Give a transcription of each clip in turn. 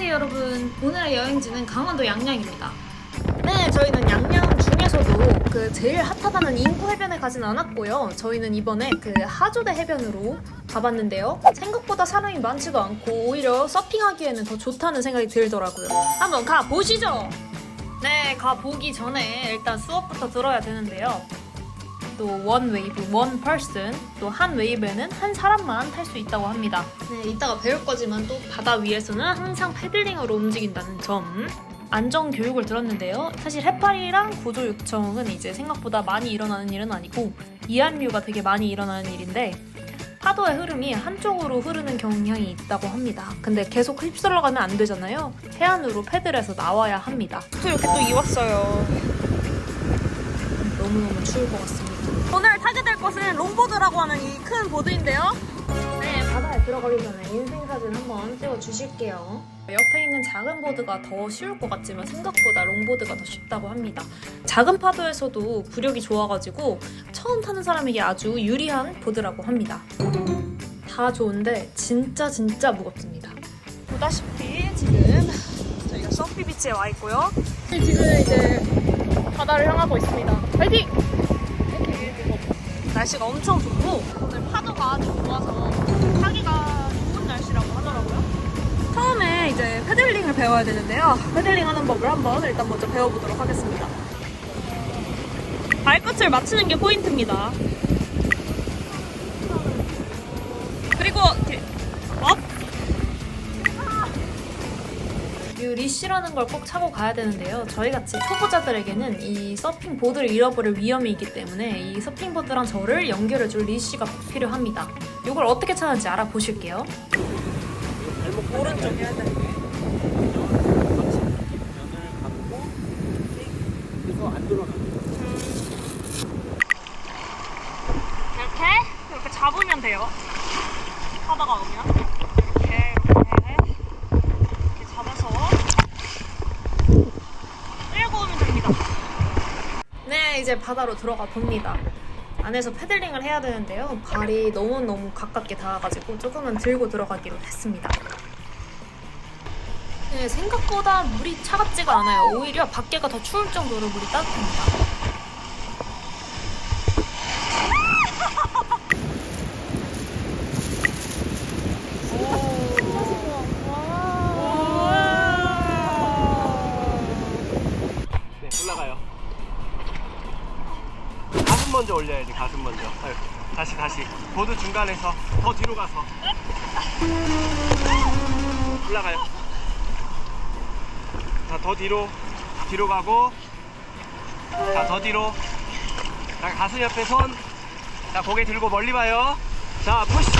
안녕하세요 여러분 오늘의 여행지는 강원도 양양입니다. 네 저희는 양양 중에서도 그 제일 핫하다는 인구 해변에 가진 않았고요. 저희는 이번에 그 하조대 해변으로 가봤는데요. 생각보다 사람이 많지도 않고 오히려 서핑하기에는 더 좋다는 생각이 들더라고요. 한번 가보시죠! 네 가보기 전에 일단 수업부터 들어야 되는데요 또원 웨이브, 원 퍼슨, 또 한 웨이브에는 한 사람만 탈 수 있다고 합니다. 네, 이따가 배울 거지만 또 바다 위에서는 항상 패들링으로 움직인다는 점. 안전 교육을 들었는데요. 사실 해파리랑 구조 요청은 이제 생각보다 많이 일어나는 일은 아니고 이한류가 되게 많이 일어나는 일인데 파도의 흐름이 한쪽으로 흐르는 경향이 있다고 합니다. 근데 계속 휩쓸러 가면 안 되잖아요. 해안으로 패들에서 나와야 합니다. 또 이렇게 또 이왔어요. 너무너무 추울 것 같습니다. 오늘 타게 될 것은 롱보드라고 하는 이 큰 보드인데요. 네, 바다에 들어가기 전에 인생 사진 한번 찍어 주실게요. 옆에 있는 작은 보드가 더 쉬울 것 같지만 생각보다 롱보드가 더 쉽다고 합니다. 작은 파도에서도 구력이 좋아가지고 처음 타는 사람에게 아주 유리한 보드라고 합니다. 다 좋은데 진짜 진짜 무겁습니다. 보다시피 지금 저희가 서피 비치에 와 있고요. 지금 이제 바다를 향하고 있습니다. 파이팅! 날씨가 엄청 좋고 오늘 파도가 아주 좋아서 타기가 좋은 날씨라고 하더라고요. 처음에 이제 패들링을 배워야 되는데요. 패들링 하는 법을 한번 일단 먼저 배워보도록 하겠습니다. 발끝을 맞추는 게 포인트입니다. 리쉬라는 걸 꼭 차고 가야 되는데요. 저희 같이 초보자들에게는 이 서핑 보드를 잃어버릴 위험이 있기 때문에 이 서핑 보드랑 저를 연결해줄 리쉬가 꼭 필요합니다. 이걸 어떻게 찾는지 알아보실게요. 오른쪽 해야 돼. 이렇게 이렇게 잡으면 돼요. 하다가 오면 이렇게 이렇게 이렇게 잡아서 됩니다. 네, 이제 바다로 들어가 봅니다. 안에서 패들링을 해야 되는데요. 발이 너무너무 가깝게 닿아가지고 조금은 들고 들어가기로 했습니다. 네, 생각보다 물이 차갑지가 않아요. 오히려 밖에가 더 추울 정도로 물이 따뜻합니다. 네, 올라가요. 가슴 먼저 올려야지, 가슴 먼저. 아유, 다시, 다시. 보드 중간에서 더 뒤로 가서. 올라가요. 자, 더 뒤로. 뒤로 가고. 자, 더 뒤로. 자, 가슴 옆에 손. 자, 고개 들고 멀리 봐요. 자, 푸시.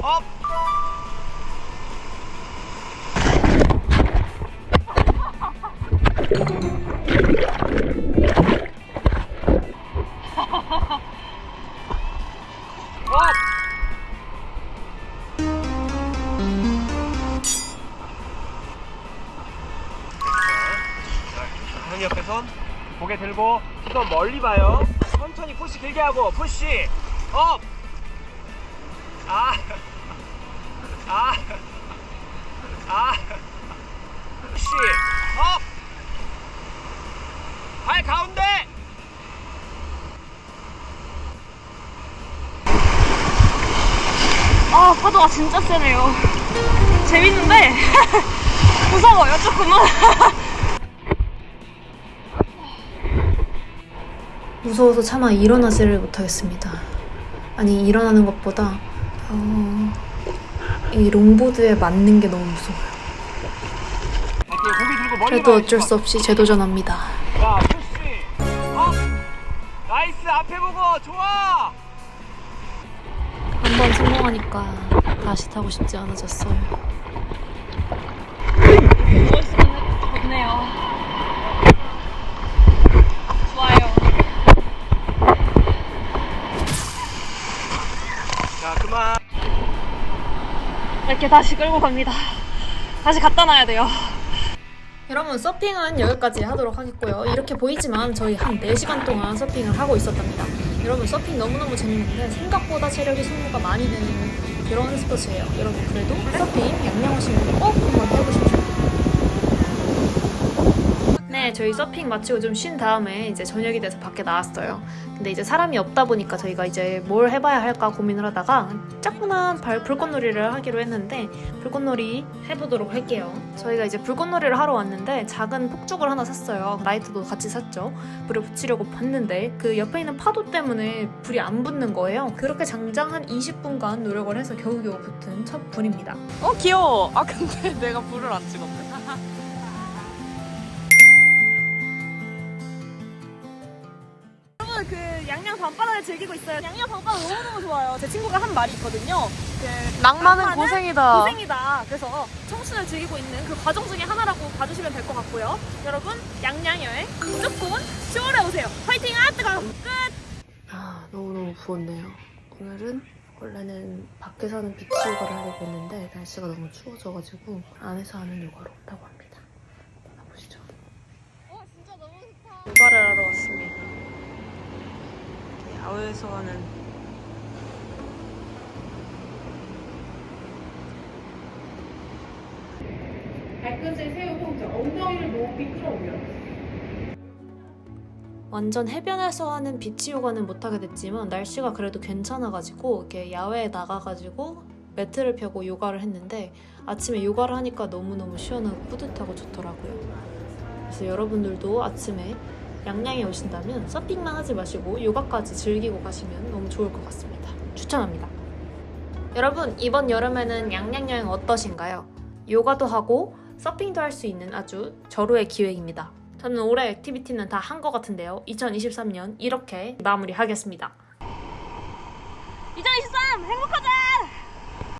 업. 업. 고개 들고 시선 멀리 봐요. 천천히 푸시 길게 하고 푸시. 업. 아. 아. 아. 푸시. 업. 발 가운데. 아 파도가 진짜 세네요. 재밌는데 무서워요 조금은. 무서워서 차마 일어나지를 못하겠습니다. 아니 일어나는 것보다 어, 이 롱보드에 맞는 게 너무 무서워요. 그래도 어쩔 수 없이 재도전합니다. 푸시. 나이스. 앞에 보고 좋아. 한 번 성공하니까 다시 타고 싶지 않아졌어요. 이렇게 다시 끌고 갑니다. 다시 갖다 놔야 돼요. 여러분 서핑은 여기까지 하도록 하겠고요. 이렇게 보이지만 저희 한 4시간 동안 서핑을 하고 있었답니다. 여러분 서핑 너무너무 재밌는데 생각보다 체력이 소모가 많이 되는 그런 스포츠예요. 여러분 그래도 서핑 양양 오시면 꼭 한번 해보십시오. 네, 저희 서핑 마치고 좀 쉰 다음에 이제 저녁이 돼서 밖에 나왔어요. 근데 이제 사람이 없다 보니까 저희가 이제 뭘 해봐야 할까 고민을 하다가 조그만 발 불꽃놀이를 하기로 했는데 불꽃놀이 해보도록 할게요. 저희가 이제 불꽃놀이를 하러 왔는데 작은 폭죽을 하나 샀어요. 라이트도 같이 샀죠. 불을 붙이려고 봤는데 그 옆에 있는 파도 때문에 불이 안 붙는 거예요. 그렇게 장장 한 20분간 노력을 해서 겨우겨우 붙은 첫 불입니다. 어 귀여워. 아 근데 내가 불을 안 찍었네. 그 양양 밤바다를 즐기고 있어요. 양양 밤바다 너무 너무 좋아요. 제 친구가 한 말이 있거든요. 그 낭만은 고생이다. 고생이다. 그래서 청춘을 즐기고 있는 그 과정 중에 하나라고 봐주시면 될 것 같고요. 여러분 양양 여행 무조건 10월에 오세요. 화이팅! 아 뜨거. 끝. 아, 너무너무 부었네요. 오늘은 원래는 밖에서는 비치 요가를 하려고 했는데 날씨가 너무 추워져가지고 안에서 하는 요가로 온다고 합니다. 가보시죠. 요가를 하러 왔습니다. 야외에서 하는 발끝을 세우고 이제 엉덩이를 높이 끌어올려. 완전 해변에서 하는 비치 요가는 못하게 됐지만 날씨가 그래도 괜찮아가지고 이렇게 야외에 나가가지고 매트를 펴고 요가를 했는데 아침에 요가를 하니까 너무너무 시원하고 뿌듯하고 좋더라고요. 그래서 여러분들도 아침에 양양에 오신다면 서핑만 하지 마시고 요가까지 즐기고 가시면 너무 좋을 것 같습니다. 추천합니다. 여러분, 이번 여름에는 양양 여행 어떠신가요? 요가도 하고 서핑도 할 수 있는 아주 절호의 기회입니다. 저는 올해 액티비티는 다 한 것 같은데요. 2023년 이렇게 마무리하겠습니다. 2023 행복한